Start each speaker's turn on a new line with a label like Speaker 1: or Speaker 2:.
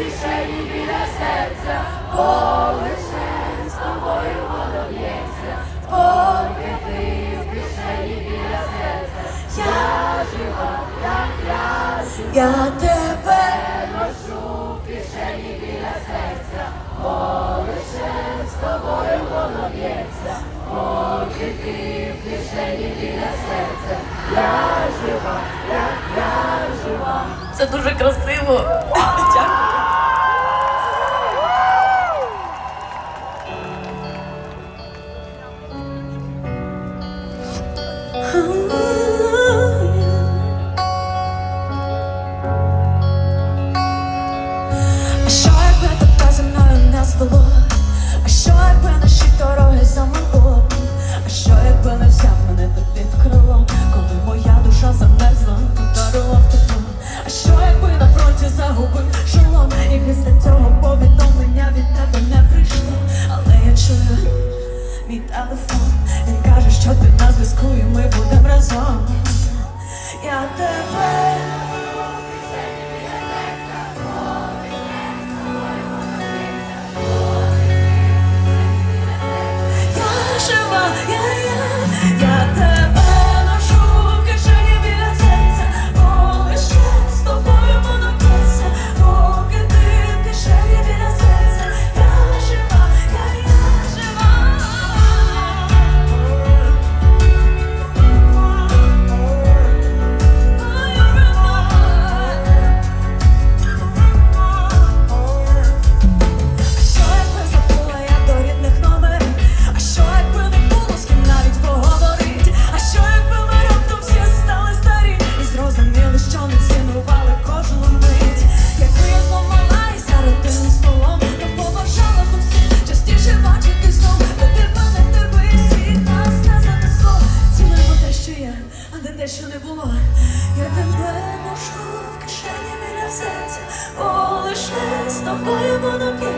Speaker 1: кишені біля серця, бо лише з тобою воно б'ється, поки ти в кишені біля серця, я жива, я жива.
Speaker 2: Я тебе
Speaker 1: ношу в кишені біля серця, бо лише з тобою воно б'ється, поки ти в кишені біля серця, я жива, як я жива.
Speaker 2: це дуже красиво. Дякую. Що якби тебе зі мною не звело? А що якби наші дороги замило? А що якби не взяв мене ти під? Коли моя душа замерзла, ударила в тепло А що якби на фронті загубив І після цього повідомлення від тебе не прийшло Але я чую мій телефон що ти на зв'язку і ми будемо разом. Я тебе було. Я тебе ношу в кишені біля серця, о лише з тобою б'ється, бо